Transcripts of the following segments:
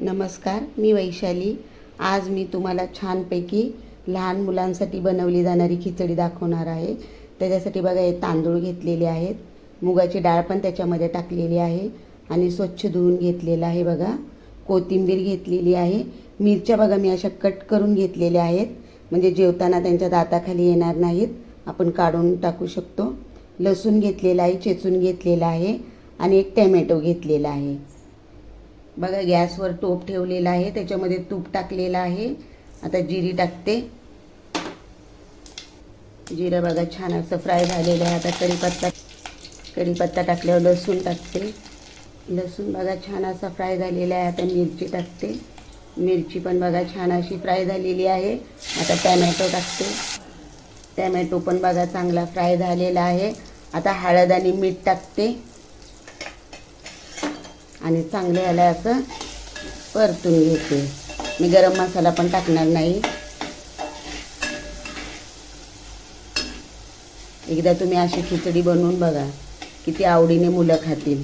नमस्कार मी वैशाली. आज मी तुम्हाला छानपैकी लहान मुलांसाठी बनवली जाणारी खिचडी दाखवणार आहे. त्याच्यासाठी बघा हे तांदूळ घेतलेले आहेत. मुगाची डाळ पण त्याच्यामध्ये टाकलेली आहे आणि स्वच्छ धुवून घेतलेलं आहे बघा. कोथिंबीर घेतलेली आहे. मिरच्या बघा मी अशा कट करून घेतलेल्या आहेत. म्हणजे जेवताना त्यांच्या दाताखाली येणार नाहीत. आपण काढून टाकू शकतो. लसूण घेतलेला आहे चेचून घेतलेला आहे आणि एक टॅमॅटो घेतलेला आहे. बघा गॅसवर टोप ठेवलेला आहे त्याच्यामध्ये तूप टाकलेलं आहे. आता जिरी टाकते. जिरं बघा छान असं फ्राय झालेलं आहे. आता कढीपत्ता कढीपत्ता टाकल्यावर लसूण टाकते. लसूण बघा छान असा फ्राय झालेला आहे. आता मिरची टाकते. मिरची पण बघा छान अशी फ्राय झालेली आहे. आता टॅमॅटो टाकते. टॅमॅटो पण बघा चांगला फ्राय झालेला आहे. आता हळद आणि मीठ टाकते. आणि चांगलं याला असं परतून घेते. मी गरम मसाला पण टाकणार नाही. एकदा तुम्ही अशी खिचडी बनवून बघा किती आवडीने मुलं खातील.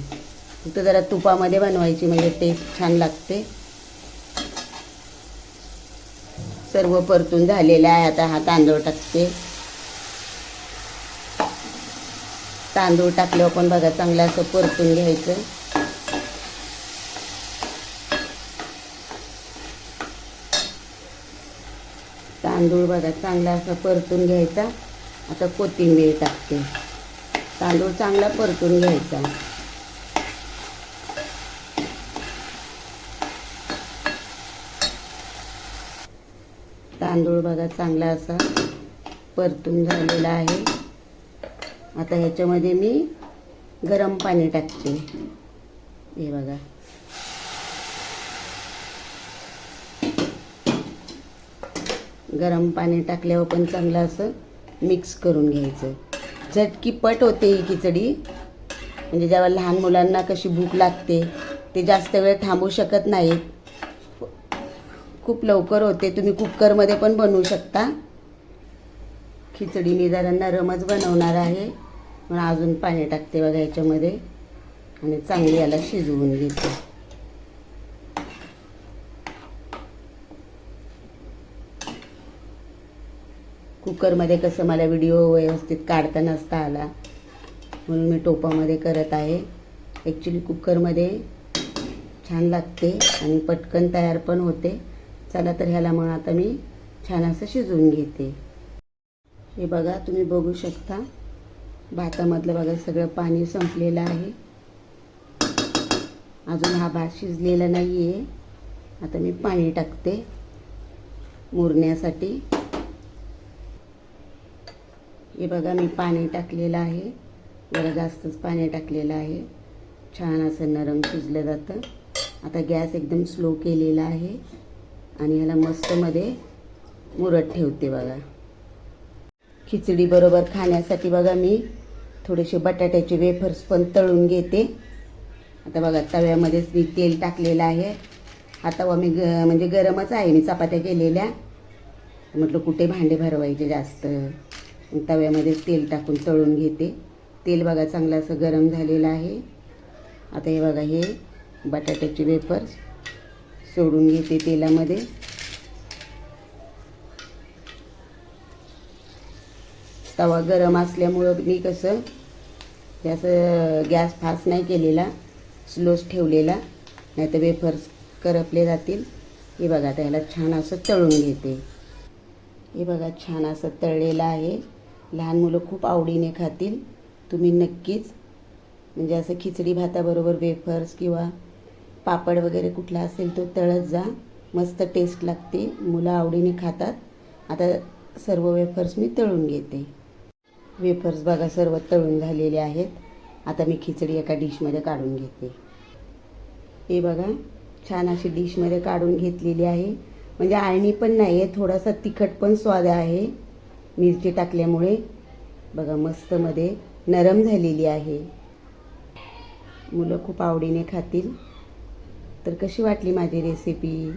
फक्त जरा तुपामध्ये बनवायची म्हणजे टेस्ट छान लागते. सर्व परतून झालेलं आहे. आता हा तांदूळ टाकते. तांदूळ टाकल्यावर पण बघा चांगलं असं परतून घ्यायचं. तांदूळ बघा चांगला असा परतून घ्यायचा. आता कोथिंबीर टाकते. तांदूळ चांगला परतून घ्यायचा. तांदूळ बघा चांगला असा परतून झालेला आहे. आता ह्याच्यामध्ये मी गरम पाणी टाकते. हे बघा. गरम पाणी टाकल्यावर पण चांगलं असं मिक्स करून घ्यायचं. झटकीपट होते ही खिचडी. म्हणजे जेव्हा लहान मुलांना कशी भूक लागते ते जास्त वेळ थांबू शकत नाहीत. खूप लवकर होते. तुम्ही कुकरमध्ये पण बनवू शकता. खिचडी मी जरा नरमच बनवणार आहे. म्हणून अजून पाणी टाकते बघा याच्यामध्ये. आणि चांगली याला शिजवून घेते. कुकरमध्ये कसं मला व्हिडिओ व्यवस्थित काढता नसता आला. म्हणून मी टोपामध्ये करत आहे. ॲक्च्युली कुकरमध्ये छान लागते आणि पटकन तयार पण होते. चला तर ह्याला मग आता मी छान असं शिजवून घेते. हे बघा तुम्ही बघू शकता. भातामधलं बघा सगळं पाणी संपलेलं आहे. अजून हा भात शिजलेला नाही आहे आता मी पाणी टाकते. मुरण्यासाठी. हे बघा मी पाणी टाकलेलं आहे. जरा जास्तच पाणी टाकलेलं आहे. छान असं नरम शिजलं जातं. आता गॅस एकदम स्लो केलेला आहे. आणि ह्याला मस्तमध्ये मुरत ठेवते बघा. खिचडी बरोबर खाण्यासाठी बघा मी थोडेसे बटाट्याचे वेफर्स पण तळून घेते. आता बघा तव्यामध्येच मी तेल टाकलेलं आहे. हा तवा मी ग म्हणजे गरमच आहे. मी चपात्या केलेल्या. म्हटलं कुठे भांडे भरवायचे जास्त? तव्यामध्ये तेल टाकून तळून घेते. तेल बघा चांगलं असं गरम झालेलं आहे. आता हे बघा हे बटाट्याचे वेफर्स सोडून घेते तेलामध्ये. तवा गरम असल्यामुळं मी कसं त्याचं गॅस फास्ट नाही केलेला स्लोच ठेवलेला नाही तर वेफर्स करपले जातील. हे बघा त्याला छान असं तळून घेते. हे बघा छान असं तळलेलं आहे. लहान मुलं खूप आवडीने खातील. तुम्ही नक्कीच म्हणजे असं खिचडी भाताबरोबर वेफर्स किंवा पापड वगैरे कुठला असेल तो तळत जा. मस्त टेस्ट लागते. मुलं आवडीने खातात. आता सर्व वेफर्स मी तळून घेते. वेफर्स बघा सर्व तळून झालेले आहेत. आता मी खिचडी एका डिशमध्ये काढून घेते. हे बघा छान अशी डिशमध्ये काढून घेतलेली आहे. म्हणजे आळणी पण नाही आहे थोडासा तिखट पण स्वाद आहे. मिरची टाकल्यामुळे बघा मस्तमध्ये नरम झालेली आहे. मुलं खूप आवडीने खातील. तर कशी वाटली माझी रेसिपी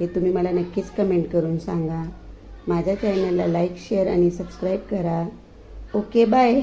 हे तुम्ही मला नक्कीच कमेंट करून सांगा. माझ्या चॅनलला लाईक शेअर आणि सबस्क्राईब करा. Okay bye